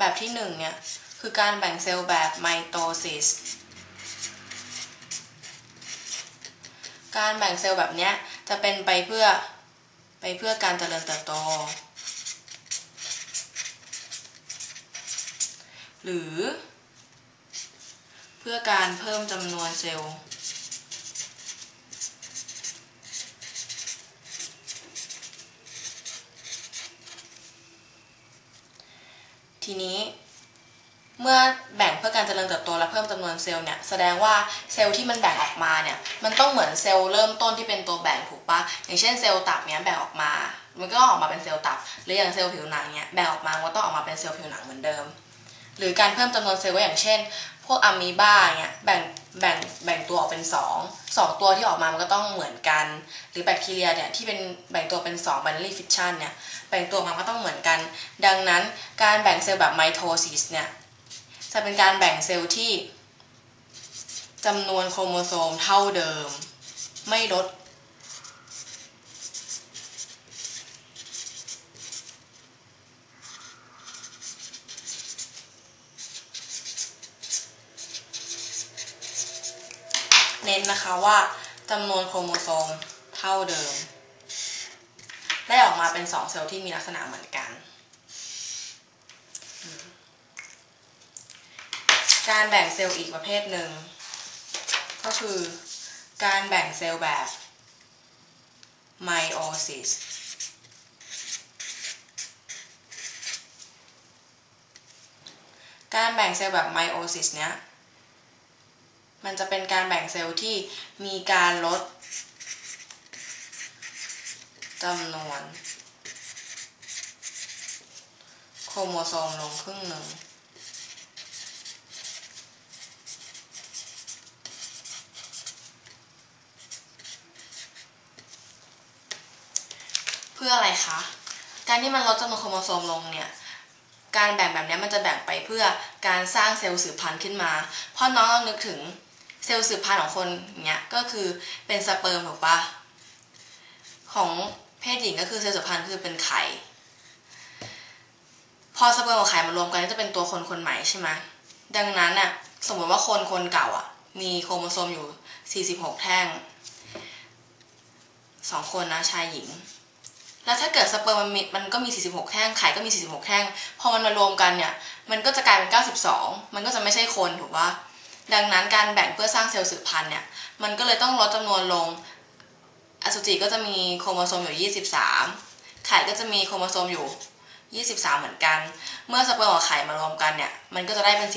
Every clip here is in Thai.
แบบที่หนึ่งเนี่ย คือการแบ่งเซลล์แบบไมโตซิสการแบ่งเซลล์แบบเนี้ยจะเป็นไปเพื่อไปเพื่อการเจริญเติบโต หรือ เพื่อการเพิ่มจำนวนเซลล์ ทีนี้เมื่อแบ่งเพื่อการเจริญเติบโตและเพิ่มจำนวนเซลล์เนี่ยแสดงว่าเซลล์ที่มันแบ่งออกมาเนี่ยมันต้องเหมือนเซลล์เริ่มต้นที่เป็นตัวแบ่งถูกปะอย่างเช่นเซลล์ตับเนี้ยแบ่งออกมา มันก็ออกมาเป็นเซลล์ตับ หรืออย่างเซลล์ผิวหนังเนี้ยแบ่งออกมามันก็ต้องออกมาเป็นเซลล์ผิวหนังเหมือนเดิม หรือการเพิ่มจำนวนเซลล์ก็อย่างเช่น พวกอะมีบาเนี้ยแบ่งแบ่งแบ่งตัวออกเป็นสองสองตัวที่ออกมามันก็ต้องเหมือนกัน หรือแบคทีเรียเนี่ยที่เป็นแบ่งตัวเป็น2 binary fission เนี่ยแบ่งตัวออกมาก็ต้องเหมือนกัน ดังนั้นการแบ่งเซลล์แบบไมโทซิสเนี่ยจะเป็นการแบ่งเซลล์ที่จำนวนโครโมโซมเท่าเดิม ไม่ลด น้นนะคะว่าจำนวนโครโมโซมเท่าเดิม ได้ออกมาเป็นสองเซลล์ที่มีลักษณะเหมือนกัน การแบ่งเซลล์อีกประเภทหนึ่ง ก็คือการแบ่งเซลล์แบบไมโอซิสการแบ่งเซลล์แบบไมโอซิสเนี้ย มันจะเป็นการแบ่งเซลล์ที่มีการลดจำนวนโครโมโซมลงครึ่งหนึ่ง เพื่ออะไรคะ การที่มันลดจำนวนโครโมโซมลงเนี่ย การแบ่งแบบนี้มันจะแบ่งไปเพื่อการสร้างเซลล์สืบพันธุ์ขึ้นมา เพราะน้องต้องนึกถึง เซลล์สืบพันธุ์ของคนเนี่ยก็คือเป็นสเปิร์มถูกปะของเพศหญิงก็คือเซลล์สืบพันธุ์คือเป็นไข่พอสเปิร์มกับไข่มารวมกันก็จะเป็นตัวคนคนใหม่ใช่ไหมดังนั้นน่ะสมมติว่าคนคนเก่าอะ มีโครโมโซมอยู่ 46 แท่งสองคนนะชายหญิง แล้วถ้าเกิดสเปิร์มมันมีมันก็มี 46 แท่งไข่ก็มี 46 แท่ง พอมันมารวมกันเนี่ย มันก็จะกลายเป็น 92 มันก็จะไม่ใช่คนถูกปะ ดังนั้นการแบ่งเพื่อสร้างเซลล์สืบพันธุ์เนี่ยมันก็เลยต้องลดจำนวนลง อสุจิก็จะมีโครโมโซมอยู่ 23 ไข่ก็จะมีโครโมโซมอยู่ 23 เหมือนกัน เมื่อสเปิร์มกับไข่มารวมกันเนี่ยมันก็จะได้เป็น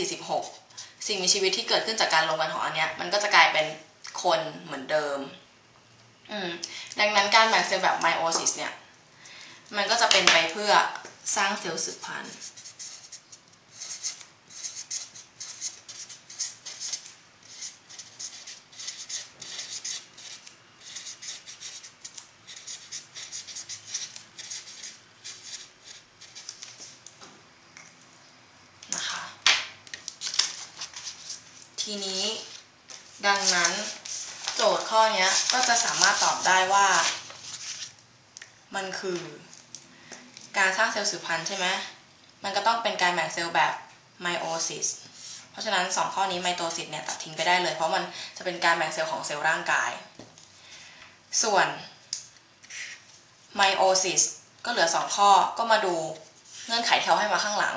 46 สิ่งมีชีวิตที่เกิดขึ้นจากการรวมกันของอันเนี้ยมันก็จะกลายเป็นคนเหมือนเดิมอืมดังนั้นการแบ่งเซลล์แบบไมโอซิสเนี่ยมันก็จะเป็นไปเพื่อสร้างเซลล์สืบพันธุ์ ทีนี้ ดังนั้นโจทย์ข้อนี้ก็จะสามารถตอบได้ว่า มันคือ การสร้างเซลล์สืบพันธุ์ใช่ไหมมันก็ต้องเป็นการแบ่งเซลล์แบบไมโอซิสเพราะฉะนั้น 2 ข้อนี้ไมโตซิสเนี่ยตัดทิ้งไปได้เลย เพราะมันจะเป็นการแบ่งเซลล์ของเซลล์ร่างกาย ส่วนไมโอซิสก็เหลือ 2 ข้อก็มาดูเงื่อนไขที่เขาให้มาข้างหลัง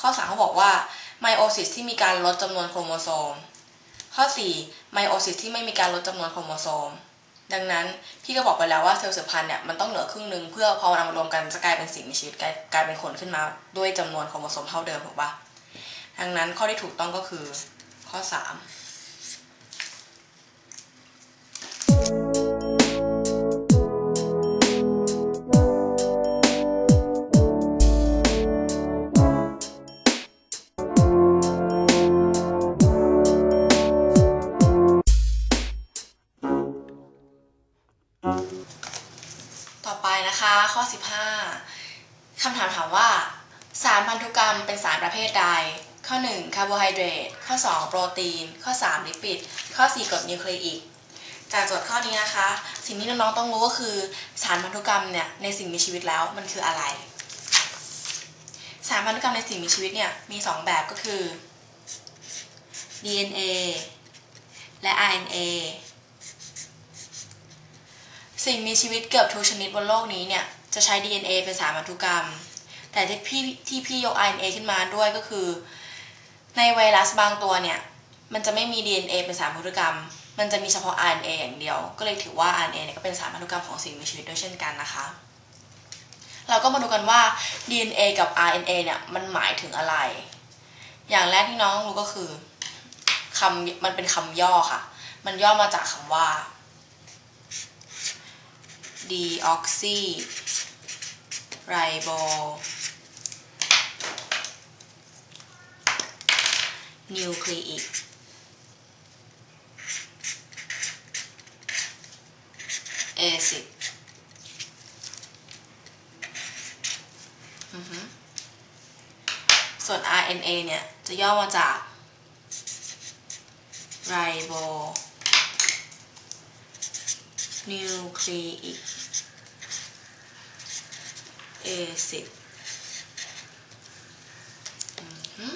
ข้อ3เขาบอกว่าไมโอซิสที่มีการลดจำนวนโครโมโซม ข้อ 4 ไมโอซิสที่ไม่มีการลดจำนวนโครโมโซม ดังนั้น พี่ก็บอกไปแล้วว่าเซลล์สืบพันธุ์เนี่ยมันต้องเหลือครึ่งหนึ่งเพื่อพอมันเอามารวมกันจะกลายเป็นสิ่งมีชีวิตกลายเป็นคนขึ้นมาด้วยจำนวนโครโมโซมเท่าเดิมถูกปะดังนั้นข้อที่ถูกต้องก็คือข้อ 3 นะคะ ข้อ 15คำถามถามว่า สารพันธุกรรมเป็นสารประเภทใด ข้อ 1 คาร์โบไฮเดรต ข้อ 2 โปรตีน ข้อ 3 ลิปิด ข้อ 4กรดนิวคลีอิกจากโจทย์ข้อนี้นะคะ สิ่งที่น้องๆต้องรู้ก็คือ สารพันธุกรรมเนี่ยในสิ่งมีชีวิตแล้วมันคืออะไร สารพันธุกรรมในสิ่งมีชีวิตเนี่ยมีสองแบบก็คือ DNA และ RNA สิ่งมีชีวิตเกือบทุกชนิดบนโลกนี้เนี่ยจะใช้ DNA เป็นสารพันธุกรรม แต่ที่พี่ที่พี่ยก RNA ขึ้นมาด้วยก็คือ ในไวรัสบางตัวเนี่ยมันจะไม่มี DNA เป็นสารพันธุกรรม มันจะมีเฉพาะ RNA อย่างเดียว ก็เลยถือว่า RNA เนี่ยก็เป็นสารพันธุกรรมของสิ่งมีชีวิตด้วยเช่นกันนะคะ เราก็มาดูกันว่า DNA กับ RNA เนี่ยมันหมายถึงอะไร อย่างแรกที่น้องรู้ก็คือคำมันเป็นคำย่อค่ะ มันย่อมาจากคำว่า ดีออกซีไรโบนิวคลีอิกเอซิดส่วน RNA เนี่ย จะย่อมาจากไรโบ ribo nucleic acid อือฮึ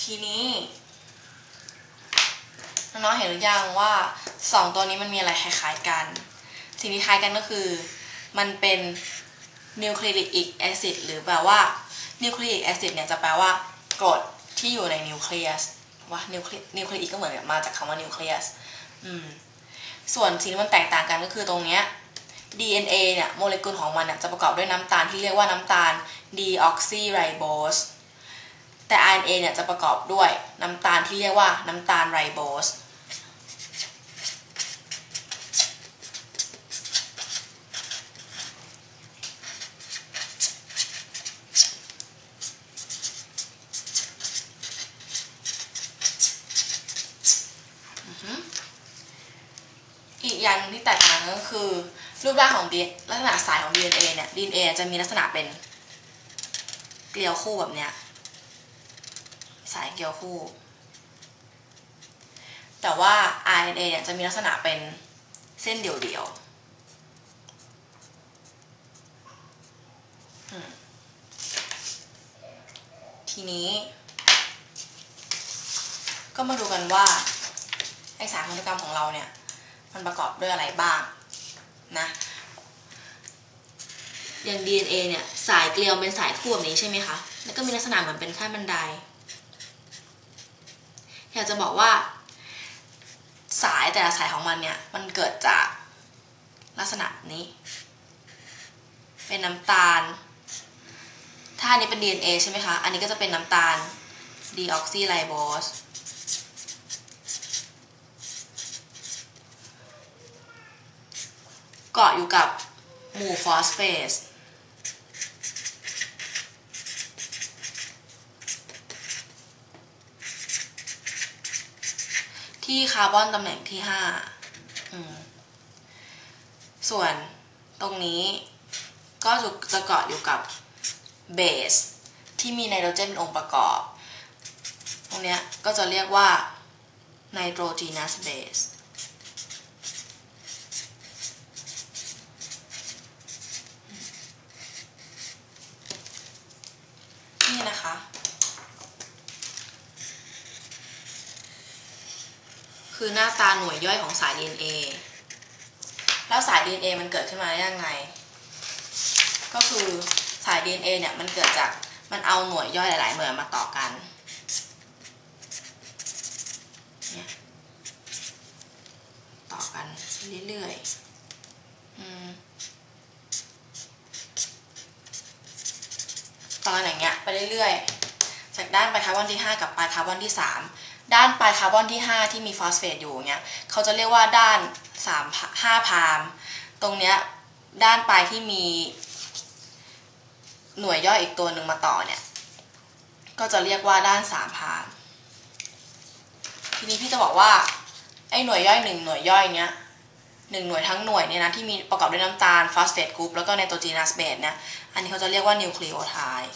ทีนี้น้องๆเห็นหรือยังว่าสองตัวนี้มันมีอะไรคล้ายๆกัน สิ่งที่คล้ายกันก็คือ มันเป็นนิวคลีอิกแอซิดหรือแปลว่านิวคลีอิกแอซิดเนี่ยจะแปลว่ากรดที่อยู่ในนิวเคลียสว่านิวคลีนิวคลีอิกก็เหมือนกับมาจากคำว่านิวเคลียสอืม ส่วนสิ่งที่มันแตกต่างกันก็คือตรงเนี้ย DNA เนี่ยโมเลกุลของมันเนี่ยจะประกอบด้วยน้ำตาลที่เรียกว่าน้ำตาลดีออกซิไรโบสแต่ RNA เนี่ยจะประกอบด้วยน้ำตาลที่เรียกว่าน้ำตาลไรโบส อย่างนึงที่แตกต่างก็คือ รูปร่างของ DNA ลักษณะสายของ DNA เนี่ย DNA จะมีลักษณะเป็นเกลียวคู่แบบเนี้ยสายเกลียวคู่ แต่ว่า RNA เนี่ยจะมีลักษณะเป็นเส้นเดี่ยวๆทีนี้ ก็มาดูกันว่าไอสารพันธุกรรมของเราเนี่ย มันประกอบด้วยอะไรบ้างนะอย่าง DNA เนี่ยสายเกลียวเป็นสายคู่แบบนี้ใช่ไหมคะแล้วก็มีลักษณะเหมือนเป็นขั้นบันได อยากจะบอกว่า สายแต่ละสายของมันเนี่ยมันเกิดจากลักษณะนี้ เป็นน้ำตาล ถ้าอันนี้เป็น DNA ใช่ไหมคะ อันนี้ก็จะเป็นน้ำตาล deoxyribose เกาะอยู่กับหมู่ฟอสเฟสที่คาร์บอนตำแหน่งที่ห้าส่วนตรงนี้ก็จะเกาะอยู่กับเบสที่มีไนโตรเจนเป็นองค์ประกอบ ตรงนี้ก็จะเรียกว่าไนโตรจีนัสเบส นี่นะคะ คือหน้าตาหน่วยย่อยของสาย DNA แล้วสาย DNA มันเกิดขึ้นมาได้ยังไง ก็คือสาย DNA เนี่ยมันเกิดจากมันเอาหน่วยย่อยหลาย ๆ หน่วยมาต่อกันเนี่ยต่อกันเรื่อยๆอืมตอนอย่างเงี้ยไปเรื่อยๆ จากด้านไปคาร์บอนที่ 5 กับปลายคาร์บอนที่ 3 ด้านปลายคาร์บอนที่ 5 ที่มีฟอสเฟตอยู่เงี้ยเขาจะเรียกว่าด้าน3 5พามตรงเนี้ยด้านปลายที่มีหน่วยย่อยอีกตัวหนึ่งมาต่อเนี่ย ก็จะเรียกว่าด้าน3พามทีนี้พี่จะบอกว่าไอ้หน่วยย่อยหนึ่งหน่วยย่อยเนี้ยหนึ่งหน่วยทั้งหน่วยเนี่ยนะที่มีประกอบด้วยน้ำตาลฟอสเฟตกรุ๊ปแล้วก็ไนโตรจีนัสเบสเนี่ยอันนี้เขาจะเรียกว่านิวคลีโอไทด์